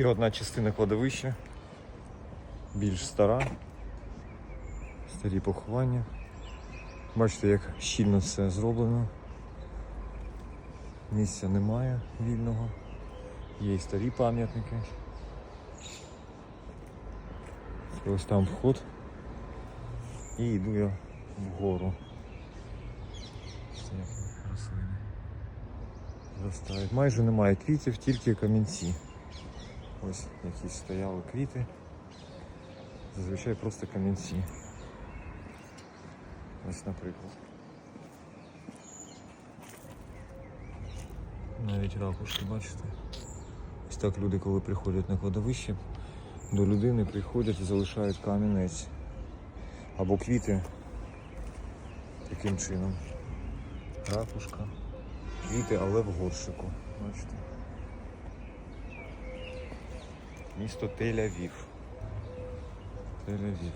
Ще одна частина кладовища. Більш стара. Старі поховання. Бачите, як щільно все зроблено. Місця немає вільного. Є й старі пам'ятники. Ось там вход. І йду я вгору. Рослини зростають. Майже немає квітів, тільки камінці. Ось якісь стояли квіти. Зазвичай просто камінці. Ось, наприклад. Навіть ракушки, бачите? Ось так люди, коли приходять на кладовище, до людини приходять і залишають камінець. Або квіти таким чином. Ракушка. Квіти, але в горшику. Бачите? Місто Тель-Авів. Тель-Авів.